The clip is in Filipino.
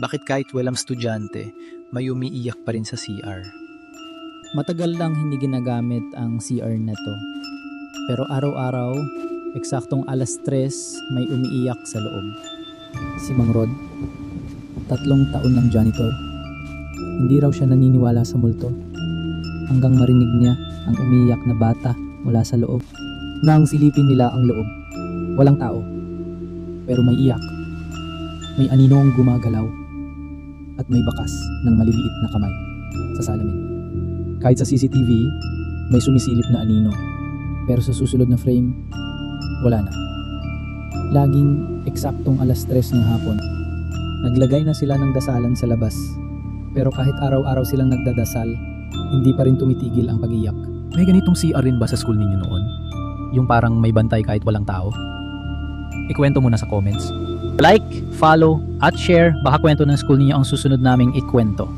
Bakit kahit walang estudyante, may umiiyak pa rin sa CR? Matagal lang hindi ginagamit ang CR na to. Pero araw-araw, eksaktong alas 3, may umiiyak sa loob. Si Mang Rod, tatlong taon ng janitor. Hindi raw siya naniniwala sa multo. Hanggang marinig niya ang umiiyak na bata mula sa loob. Nang silipin nila ang loob, walang tao. Pero may iyak. May aninong gumagalaw. At may bakas ng maliliit na kamay sa salamin. Kahit sa CCTV, may sumisilip na anino. Pero sa susunod na frame, wala na. Laging eksaktong alas 3 ng hapon. Naglagay na sila ng dasalan sa labas. Pero kahit araw-araw silang nagdadasal, hindi pa rin tumitigil ang pag-iyak. May ganitong CR rin ba sa school ninyo noon? Yung parang may bantay kahit walang tao? Ikwento mo na sa comments. Like, follow, at share. Baka kwento ng school ninyo ang susunod naming ikwento.